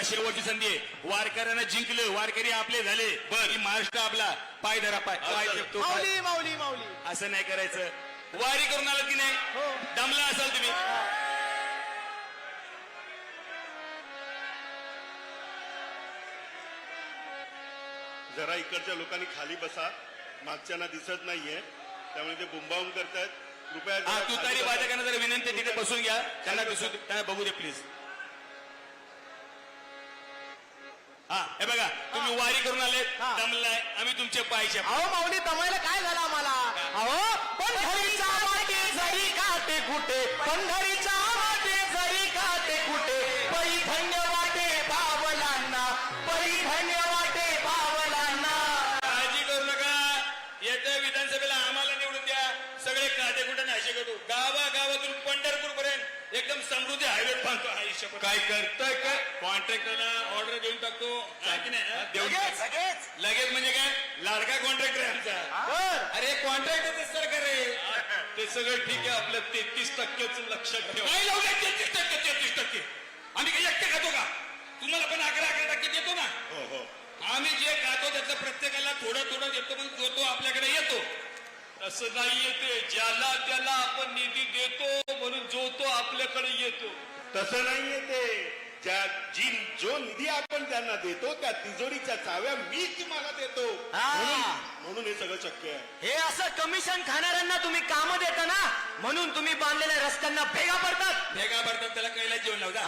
बघा शेवटची संधी आहे? वारकऱ्यांना जिंकलं वारकरी आपले झाले. बर महाराष्ट्र आपला. पाय धरा पाय पाय टेकतो पाय. माऊली माऊली माऊली. असं नाही करायचं. वारी करून आलात की नाही? हो. दमला असाल तुम्ही. जरा इकडच्या लोकांनी खाली बसा. मागच्यांना दिसत नाहीये. त्यामुळे ते बुंबावून करतायत. कृपया जरा हा खाली तुतारी बसा. वादकांना जर विनंती आहे, तिथे बसून घ्या. त्यांना दिसू त्यांना बघू दे प्लीज हा बघा तुम्ही वारी करून आले हा. दमलाय आम्ही तुमचे पायचे अहो माऊली दमायला काय झालं आम्हाला? अहो पंढरीच्या वाटे जरी काटे कुठे पंढरीच्या वाटे जरी काटे कुठे परिधन्य वाटे पावलांना परिधन्य वाटे पावलांना काळजी करू नका. येत्या विधानसभेला आम्हाला निवडून द्या. सगळे काटे कुठे नाशे करू गावा गावातून एकदम समृद्धी हायवे बांधतो आयुष्य काय करतोय काय कॉन्ट्रॅक्टरला ऑर्डर देऊन टाकतो. हा की नाही? हा? देऊन लगेच, टाक. लगेच. लगेच म्हणजे काय? लाडका कॉन्ट्रॅक्टर आहे आमचा. अरे कॉन्ट्रॅक्टर सरकार आहे ते सगळं ठीक आहे आपलं तेहतीस टक्केच लक्षात ठेवा. काय लावलंय तेहतीस टक्के तेहतीस टक्के. आम्ही काही एकटे खातो का? तुम्हाला पण अकरा अकरा टक्के देतो ना? हो हो. आम्ही जे खातो त्याचं प्रत्येकाला थोडं थोडं देतो पण तो तो आपल्याकडे येतो. असं नाही येते. ज्याला त्याला आपण निधी देतो म्हणून जो तो आपल्याकडे येतो. तसं नाहीये ते ज्या जी जो निधी आपण त्यांना देतो त्या तिजोरीच्या चाव्या मी तुम्हाला देतो. हा. म्हणून म्हणून हे सगळं शक्य आहे. हे असं कमिशन खाणाऱ्यांना तुम्ही काम देता ना? म्हणून तुम्ही बांधलेल्या रस्त्यांना भेगा पडतात. भेगा भरतात त्याला कैला जेवण लावता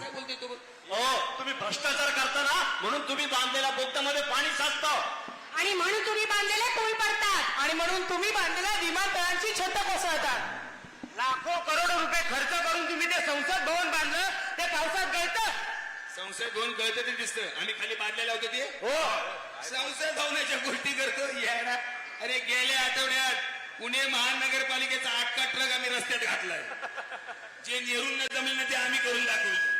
काय बोलते तो? हो तुम्ही भ्रष्टाचार करता ना? म्हणून तुम्ही बांधलेल्या बोगद्यामध्ये पाणी साचतं. आणि म्हणून तुम्ही बांधलेले पूल पडतात आणि म्हणून तुम्ही बांधलेल्या विमानतळांची छत कोसळतात लाखो करोडो रुपये खर्च करून तुम्ही ते संसद भवन बांधलं ते पावसात गळतं. संसद भवन कळतं ते दिसतं. आम्ही खाली बांधलेला होतो ते. हो. संसद भवनाच्या गोष्टी करतो. यायला अरे गेल्या आठवड्यात पुणे महानगरपालिकेचा आटका ट्रक आम्ही रस्त्यात घातलाय. जे नेहरूंना जमेल ना ते आम्ही करून दाखवतो.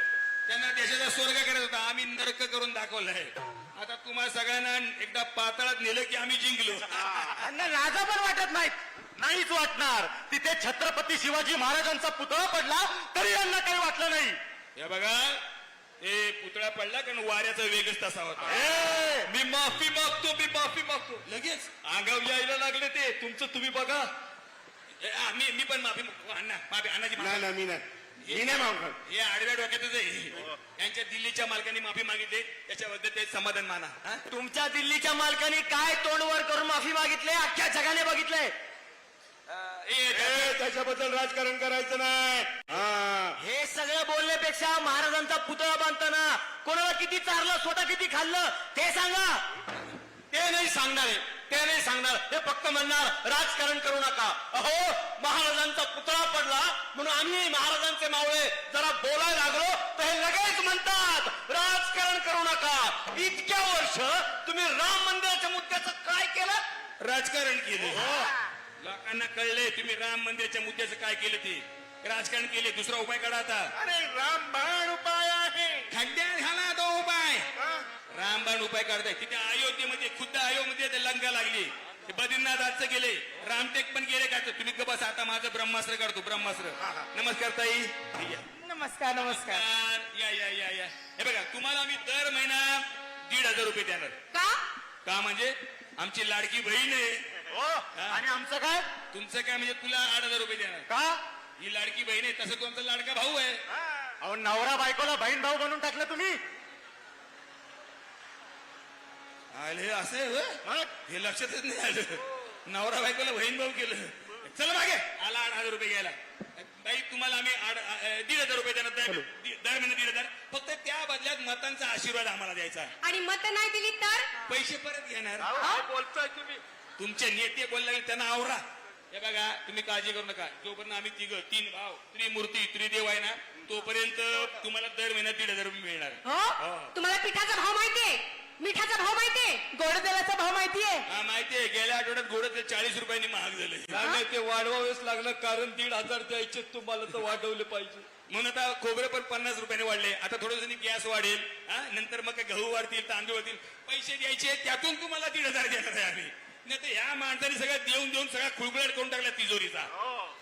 त्यांना देशाचा स्वर्ग करत होता. आम्ही नरक करून दाखवलाय. आता तुम्हा सगळ्यांना एकदा पातळात नेलं की आम्ही जिंकलो. त्यांना लाजा पण वाटत नाहीत. नाहीच वाटणार. तिथे छत्रपती शिवाजी महाराजांचा पुतळा पडला तरी यांना काही वाटलं नाही. हे बघा हे पुतळा पडला कारण वाऱ्याचा वेगच तसा होता. ए, मी माफी मागतो मी माफी मागतो. लगेच. आगाव यायला लागले ते. तुमचं तुम्ही बघा. ए, आ, मी मी पण माफी मागतो. अण्णा माफी अण्णाची नाही माफी नाही मी नाही. मी नाही मागणार हे आडव्या डोक्यातच आहे. यांच्या दिल्लीच्या मालकांनी माफी मागितली. त्याच्याबद्दल ते समाधान माना. हा? तुमच्या दिल्लीच्या मालकाने काय तोंडवर करून माफी मागितले अख्ख्या जगाने बघितलंय? ए, ए, त्याच्याबद्दल राजकारण करायचं नाही. हा. हे सगळं बोलण्यापेक्षा महाराजांचा पुतळा बांधताना कोणाला किती चारलं स्वतः किती खाल्लं ते सांगा. ते नाही सांगणार आहे. ते नाही सांगणार हे फक्त म्हणणार राजकारण करू नका. अहो महाराजांचा पुतळा पडला म्हणून आम्ही महाराजांचे मावळे जरा बोलायला लागलो तर हे लगेच म्हणतात राजकारण करू नका. इतक्या वर्ष तुम्ही राम मंदिराच्या मुद्द्याचं काय केलं? राजकारण केलं. लोकांना कळले तुम्ही राम मंदिराच्या मुद्द्याचं काय केलं ते. राजकारण केले दुसरा उपाय काढा आता. अरे रामबाण उपाय आहे खड्ड्यात घाला तो उपाय हा? रामबाण उपाय काढताय. तिथे अयोध्येमध्ये खुद्द अयोध्येमध्ये ते लंका लागली. ते बद्रीनाथ आजचं गेले. रामटेक पण गेले का? तुम्ही बस. आता माझं ब्रह्मास्त्र काढतो ब्रह्मास्त्र. नमस्कार ताई. नमस्कार नमस्कार. नमस्कार. या या या या. हे बघा तुम्हाला आम्ही दर महिना दीड हजार रुपये देणार. का? का म्हणजे? आमची लाडकी बहीण आहे. हो? आणि आमचं काय? तुमचं काय म्हणजे तुला आठ हजार रुपये देणार. का? ही लाडकी बहीण आहे तसं तुमचा लाडका भाऊ आहे. अहो नवरा बायकोला बहीण भाऊ बनवून टाकलं तुम्ही? आले असं आहे होय? हे लक्षातच नाही आलं. नवरा बायकोला बहीण भाऊ केलं. चला मागे. आला आठ हजार रुपये घ्यायला. बाई तुम्हाला आम्ही दीड हजार रुपये देणार. दर दि- दर महिना दीड हजार. फक्त त्या बदल्यात मतांचा आशीर्वाद आम्हाला द्यायचा. आणि मत नाही दिली तर? पैसे परत घेणार. बोलताय तुम्ही? तुमचे नेते बोलला की त्यांना आवरा. हे बघा तुम्ही काळजी करू नका. जोपर्यंत आम्ही तिघ तीन भाव त्रिमूर्ती त्रिदेव आहे ना तोपर्यंत तुम्हाला दर महिन्यात दीड हजार रुपये मिळणार. हो. तुम्हाला पिठाचा भाव माहितीये? मिठाचा भाव माहितीये? गोड तेलाचा भाव माहितीये? हा माहितीये. गेल्या आठवड्यात गोड ते चाळीस रुपयांनी महाग झालं. नाही ते वाढवावेच लागलं कारण दीड हजार द्यायचे तुम्हाला तर वाढवले पाहिजे. म्हणून आता खोबरे पण पन्नास रुपयाने वाढले. आता थोडस गॅस वाढेल. हा नंतर मग काय गहू वाढतील तांदूळ वाढतील. पैसे द्यायचे त्यातून तुम्हाला दीड हजार देणार आहे आम्ही. नाही तर ह्या माणसाने सगळं देऊन देऊन सगळा खुळबुळाट करून टाकला तिजोरीचा.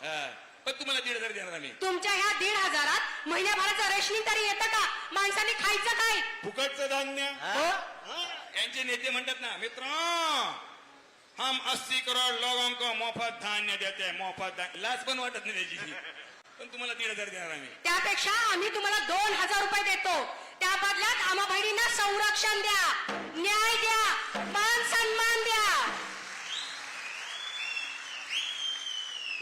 हा. पण तुम्हाला दीड हजार देणार आम्ही. तुमच्या ह्या दीड हजारात महिन्याभराचं रेशनिंग तरी येतं का? माणसाने खायचं काय? फुकटचं धान्य. यांचे नेते म्हणतात ना मित्र हम अस्सी करोड लोगों को मोफत धान्य देते मोफत धान्य. लाच पण वाटत नाही त्याची. पण तुम्हाला दीड हजार देणार आम्ही. त्यापेक्षा आम्ही तुम्हाला दोन हजार रुपये देतो. त्या बदल्यात आम्हा बहिणींना संरक्षण द्या न्याय द्या मान सन्मान द्या.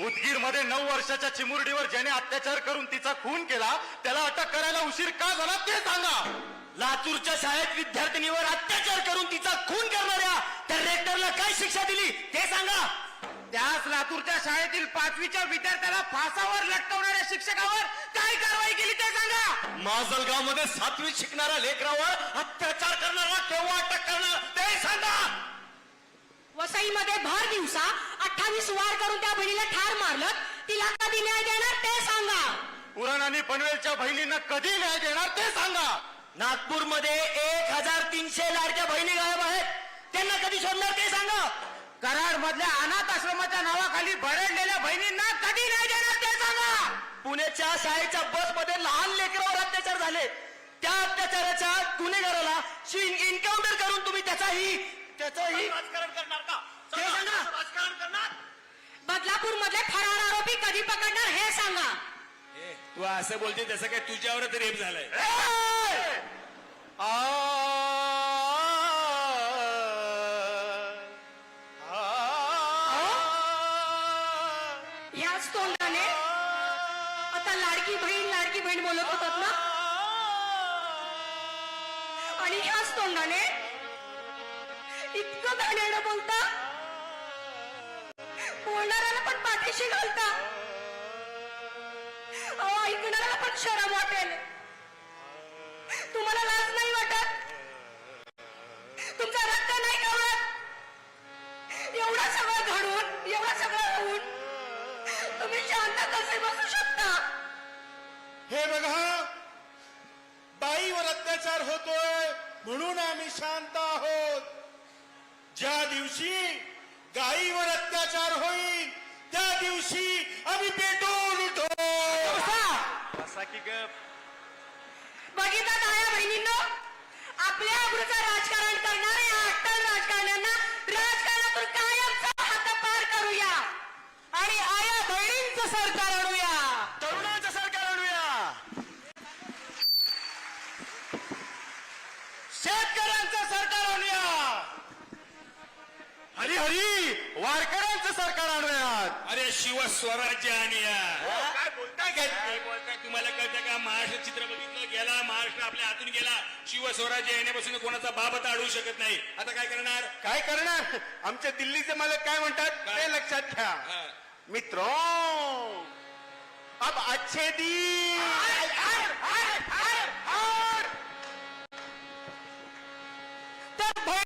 उदगीरमध्ये नऊ वर्षाच्या चिमुरडीवर ज्याने अत्याचार करून तिचा खून केला त्याला अटक करायला उशीर का झाला ते सांगा. लातूरच्या शाळेत विद्यार्थिनीवर अत्याचार करून तिचा खून करणाऱ्या त्या रेक्टरला काय शिक्षा दिली ते सांगा. त्याच लातूरच्या शाळेतील पाचवीच्या विद्यार्थ्याला फासावर लटकवणाऱ्या शिक्षकावर काय कारवाई केली ते सांगा. माजलगावमध्ये सातवीत शिकणाऱ्या लेकरावर अत्याचार करणारा केव्हा अटक करणार ते सांगा. वसईमध्ये भर दिवसा अठ्ठावीस वार करून त्या बहिणीला ठार मारलं तिला कधी न्याय देणार ते सांगा. उरण आणि पनवेलच्या बहिणींना कधी न्याय देणार ते सांगा. नागपूरमध्ये एक हजार तीनशे लाडक्या बहिणी गायब आहेत. त्यांना कधी शोधणार ते सांगा. कराड मधल्या अनाथ आश्रमाच्या नावाखाली भरडलेल्या बहिणींना कधी न्याय देणार ते सांगा. पुण्याच्या शाळेच्या बसमध्ये लहान लेकरावर अत्याचार झाले. त्या अत्याचाराच्या गुन्हेगाराला इन्काउंटर करून तुम्ही त्याचाही त्याचाही राजकारण करणार का? ते सांगा. राजकारण करणार? बदलापूर मधले फरार आरोपी कधी पकडणार हे सांगा. तू असं बोलते तसं काय तुझ्यावरच रेप झालाय. ह्याच तोंडाने आता लाडकी बहीण लाडकी बहीण बोलत होतात ना? आणि ह्याच तोंडाने इतकं घाणेरडं बोलता बोलणाऱ्याला पण पाठीशी घालता. ऐकणाऱ्याला पण शरम वाटेल. तुम्हाला लाज नाही वाटत? तुमचा रक्त नाही गवत एवढं सगळं घडून एवढं सगळं होऊन तुम्ही शांत कसे बसू शकता? हे बघा बाईवर अत्याचार होतोय म्हणून आम्ही शांत आहोत. ज्या दिवशी गायीवर अत्याचार होईल त्या दिवशी आम्ही पेटून उठो बघितलं आया बहिणींनो? आपल्या अब्रूचं राजकारण करणाऱ्या या अट्टल राजकारण्यांना राजकारणातून कायमचा हातपार करूया. आणि आया बहिणींचं सरकार आणूया. तरुणांचं सरकार आणूया. शेतकऱ्यांचं सरकार हरी हरी वारकऱ्यांचं सरकार आणूयात अरे शिवस्वराज्य आणि या काय बोलताय? काय काय बोलताय? तुम्हाला कळतं का? महाराष्ट्र चित्र बघितलं गेला महाराष्ट्र आपल्या हातून गेला. शिवस्वराज्य येण्यापासून कोणाचा बाबत अडवू शकत नाही. आता काय करणार? काय करणार? आमच्या दिल्लीचे मालक काय म्हणतात? काय? ते लक्षात हा. मित्रो अब अच्छे दिन.